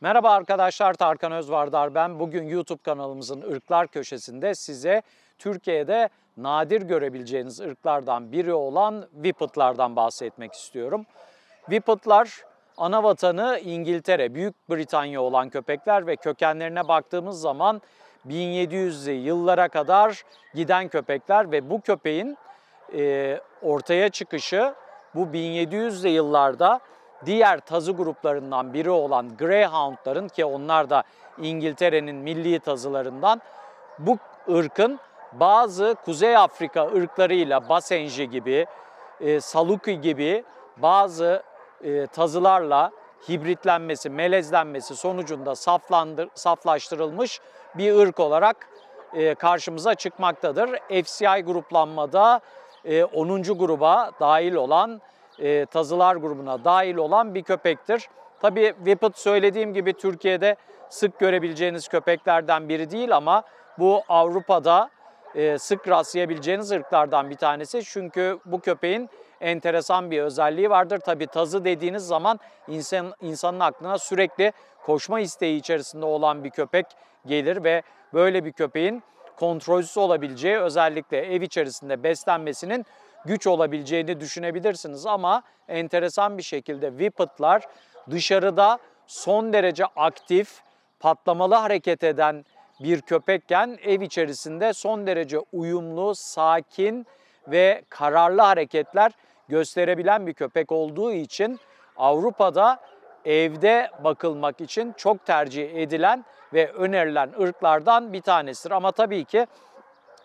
Merhaba arkadaşlar Tarkan Özvardar ben. Bugün YouTube kanalımızın ırklar köşesinde size Türkiye'de nadir görebileceğiniz ırklardan biri olan Whippet'lardan bahsetmek istiyorum. Whippet'lar ana vatanı İngiltere, Büyük Britanya olan köpekler ve kökenlerine baktığımız zaman 1700'lü yıllara kadar giden köpekler ve bu köpeğin e, ortaya çıkışı bu 1700'lü yıllarda diğer tazı gruplarından biri olan Greyhound'ların ki onlar da İngiltere'nin milli tazılarından bu ırkın bazı Kuzey Afrika ırklarıyla Basenji gibi, e, Saluki gibi bazı e, tazılarla hibritlenmesi, melezlenmesi sonucunda saflandır, saflaştırılmış bir ırk olarak e, karşımıza çıkmaktadır. FCI gruplanmada e, 10. gruba dahil olan e, tazılar grubuna dahil olan bir köpektir. Tabii Whippet söylediğim gibi Türkiye'de sık görebileceğiniz köpeklerden biri değil ama bu Avrupa'da e, sık rastlayabileceğiniz ırklardan bir tanesi. Çünkü bu köpeğin enteresan bir özelliği vardır. Tabii tazı dediğiniz zaman insan, insanın aklına sürekli koşma isteği içerisinde olan bir köpek gelir ve böyle bir köpeğin kontrolsüz olabileceği özellikle ev içerisinde beslenmesinin güç olabileceğini düşünebilirsiniz ama enteresan bir şekilde Whippet'lar dışarıda son derece aktif, patlamalı hareket eden bir köpekken ev içerisinde son derece uyumlu, sakin ve kararlı hareketler gösterebilen bir köpek olduğu için Avrupa'da evde bakılmak için çok tercih edilen ve önerilen ırklardan bir tanesidir. Ama tabii ki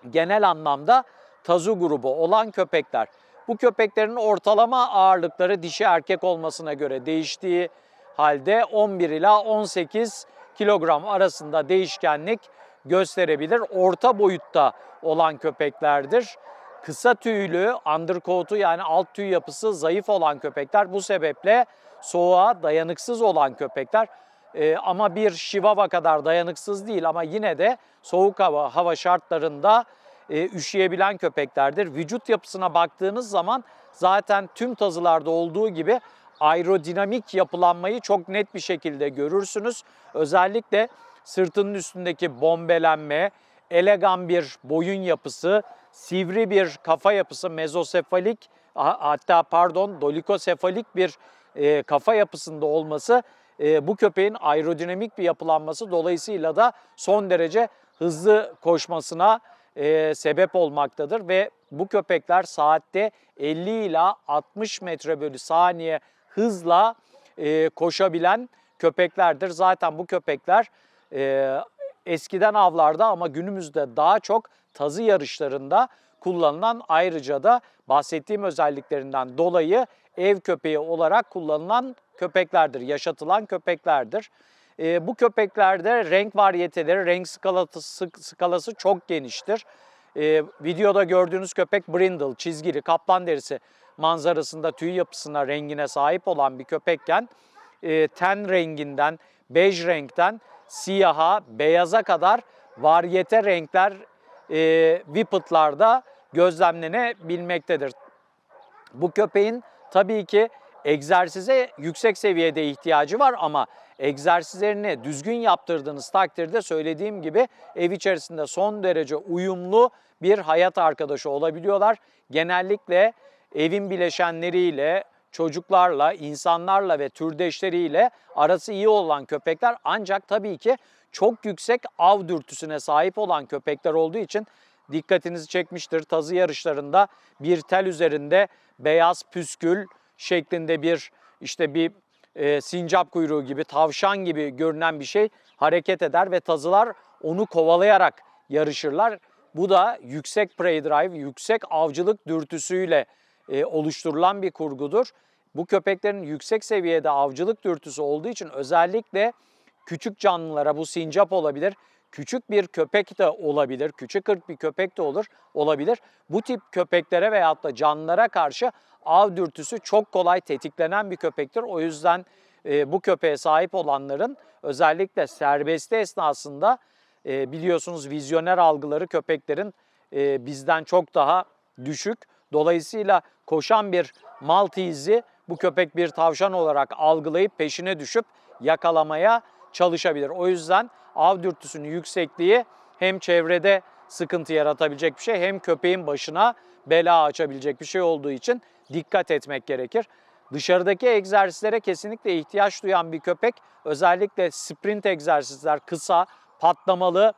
genel anlamda tazu grubu olan köpekler. Bu köpeklerin ortalama ağırlıkları dişi erkek olmasına göre değiştiği halde 11 ila 18 kilogram arasında değişkenlik gösterebilir. Orta boyutta olan köpeklerdir. Kısa tüylü, undercoat'u yani alt tüy yapısı zayıf olan köpekler bu sebeple soğuğa dayanıksız olan köpekler. Ee, ama bir şivava kadar dayanıksız değil ama yine de soğuk hava, hava şartlarında e, üşüyebilen köpeklerdir. Vücut yapısına baktığınız zaman zaten tüm tazılarda olduğu gibi aerodinamik yapılanmayı çok net bir şekilde görürsünüz. Özellikle sırtının üstündeki bombelenme, elegan bir boyun yapısı, sivri bir kafa yapısı, mezosefalik hatta pardon dolikosefalik bir e, kafa yapısında olması e, bu köpeğin aerodinamik bir yapılanması dolayısıyla da son derece hızlı koşmasına e, sebep olmaktadır ve bu köpekler saatte 50 ila 60 metre bölü saniye hızla e, koşabilen köpeklerdir. Zaten bu köpekler e, eskiden avlarda ama günümüzde daha çok tazı yarışlarında kullanılan ayrıca da bahsettiğim özelliklerinden dolayı ev köpeği olarak kullanılan köpeklerdir, yaşatılan köpeklerdir. E, bu köpeklerde renk variyeteleri, renk skalası, skalası çok geniştir. E, videoda gördüğünüz köpek brindle, çizgili, kaplan derisi manzarasında tüy yapısına, rengine sahip olan bir köpekken e, ten renginden, bej renkten siyaha, beyaza kadar varyete renkler e, Whippet'larda gözlemlenebilmektedir. Bu köpeğin tabii ki egzersize yüksek seviyede ihtiyacı var ama egzersizlerini düzgün yaptırdığınız takdirde söylediğim gibi ev içerisinde son derece uyumlu bir hayat arkadaşı olabiliyorlar. Genellikle evin bileşenleriyle, çocuklarla, insanlarla ve türdeşleriyle arası iyi olan köpekler ancak tabii ki çok yüksek av dürtüsüne sahip olan köpekler olduğu için dikkatinizi çekmiştir. Tazı yarışlarında bir tel üzerinde beyaz püskül şeklinde bir işte bir e, sincap kuyruğu gibi, tavşan gibi görünen bir şey hareket eder ve tazılar onu kovalayarak yarışırlar. Bu da yüksek prey drive, yüksek avcılık dürtüsüyle e, oluşturulan bir kurgudur. Bu köpeklerin yüksek seviyede avcılık dürtüsü olduğu için özellikle küçük canlılara bu sincap olabilir, küçük bir köpek de olabilir, küçük ırk bir köpek de olur olabilir. Bu tip köpeklere veyahut da canlılara karşı av dürtüsü çok kolay tetiklenen bir köpektir. O yüzden e, bu köpeğe sahip olanların özellikle serbesti esnasında e, biliyorsunuz vizyoner algıları köpeklerin e, bizden çok daha düşük. Dolayısıyla koşan bir Maltese'i bu köpek bir tavşan olarak algılayıp peşine düşüp yakalamaya çalışabilir. O yüzden av dürtüsünün yüksekliği hem çevrede sıkıntı yaratabilecek bir şey hem köpeğin başına bela açabilecek bir şey olduğu için dikkat etmek gerekir. Dışarıdaki egzersizlere kesinlikle ihtiyaç duyan bir köpek özellikle sprint egzersizler, kısa, patlamalı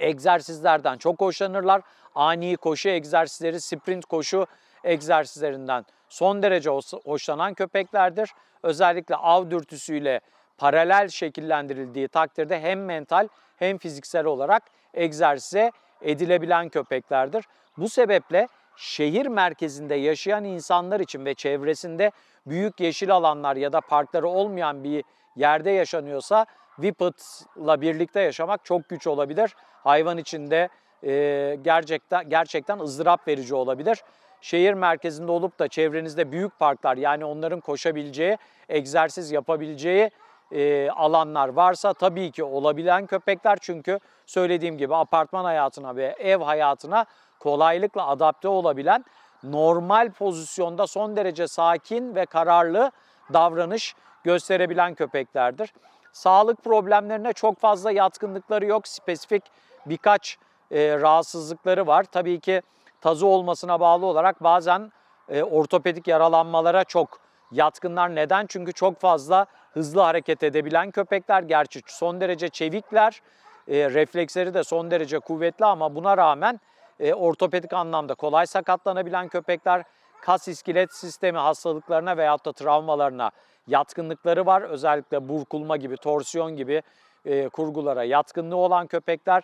egzersizlerden çok hoşlanırlar. Ani koşu egzersizleri, sprint koşu egzersizlerinden son derece hoşlanan köpeklerdir. Özellikle av dürtüsüyle paralel şekillendirildiği takdirde hem mental hem fiziksel olarak egzersize edilebilen köpeklerdir. Bu sebeple şehir merkezinde yaşayan insanlar için ve çevresinde büyük yeşil alanlar ya da parkları olmayan bir yerde yaşanıyorsa Whippet'la birlikte yaşamak çok güç olabilir. Hayvan içinde e, gerçekten gerçekten ızdırap verici olabilir. Şehir merkezinde olup da çevrenizde büyük parklar yani onların koşabileceği, egzersiz yapabileceği e, alanlar varsa tabii ki olabilen köpekler çünkü söylediğim gibi apartman hayatına ve ev hayatına kolaylıkla adapte olabilen normal pozisyonda son derece sakin ve kararlı davranış gösterebilen köpeklerdir. Sağlık problemlerine çok fazla yatkınlıkları yok. Spesifik birkaç e, rahatsızlıkları var. Tabii ki tazı olmasına bağlı olarak bazen e, ortopedik yaralanmalara çok yatkınlar. Neden? Çünkü çok fazla hızlı hareket edebilen köpekler. Gerçi son derece çevikler. E, refleksleri de son derece kuvvetli ama buna rağmen e, ortopedik anlamda kolay sakatlanabilen köpekler kas iskelet sistemi hastalıklarına veyahut da travmalarına yatkınlıkları var. Özellikle burkulma gibi, torsiyon gibi e, kurgulara yatkınlığı olan köpekler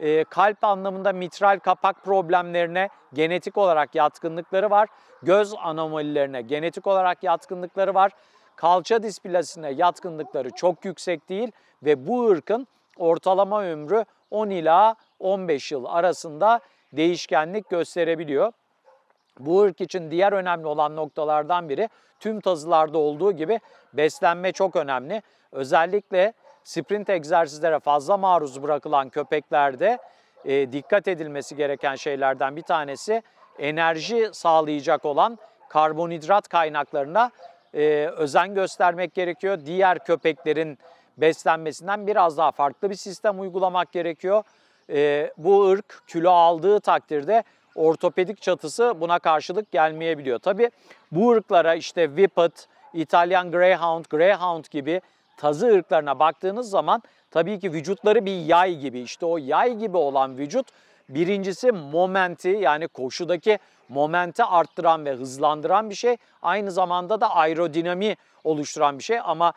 e, kalp anlamında mitral kapak problemlerine genetik olarak yatkınlıkları var. Göz anomalilerine genetik olarak yatkınlıkları var. Kalça displasine yatkınlıkları çok yüksek değil ve bu ırkın ortalama ömrü 10 ila 15 yıl arasında değişkenlik gösterebiliyor. Bu ırk için diğer önemli olan noktalardan biri tüm tazılarda olduğu gibi beslenme çok önemli. Özellikle sprint egzersizlere fazla maruz bırakılan köpeklerde e, dikkat edilmesi gereken şeylerden bir tanesi enerji sağlayacak olan karbonhidrat kaynaklarına e, özen göstermek gerekiyor. Diğer köpeklerin beslenmesinden biraz daha farklı bir sistem uygulamak gerekiyor. E, bu ırk kilo aldığı takdirde ortopedik çatısı buna karşılık gelmeyebiliyor. Tabi bu ırklara işte Whippet, İtalyan Greyhound, Greyhound gibi tazı ırklarına baktığınız zaman tabii ki vücutları bir yay gibi. İşte o yay gibi olan vücut birincisi momenti yani koşudaki momenti arttıran ve hızlandıran bir şey. Aynı zamanda da aerodinami oluşturan bir şey ama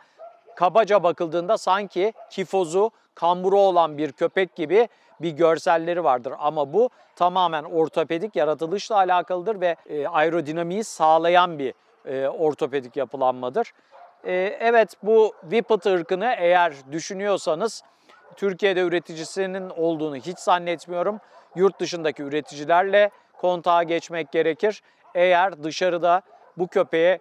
kabaca bakıldığında sanki kifozu, kamburu olan bir köpek gibi bir görselleri vardır. Ama bu tamamen ortopedik yaratılışla alakalıdır ve e, aerodinamiği sağlayan bir e, ortopedik yapılanmadır. E, evet bu Whippet ırkını eğer düşünüyorsanız Türkiye'de üreticisinin olduğunu hiç zannetmiyorum. Yurt dışındaki üreticilerle kontağa geçmek gerekir. Eğer dışarıda bu köpeğe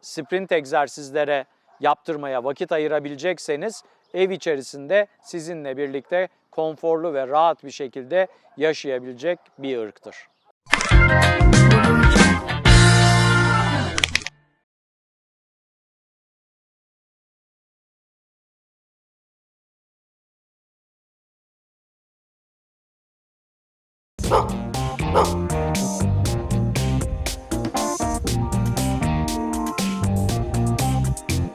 sprint egzersizlere yaptırmaya vakit ayırabilecekseniz ev içerisinde sizinle birlikte konforlu ve rahat bir şekilde yaşayabilecek bir ırktır. Huh.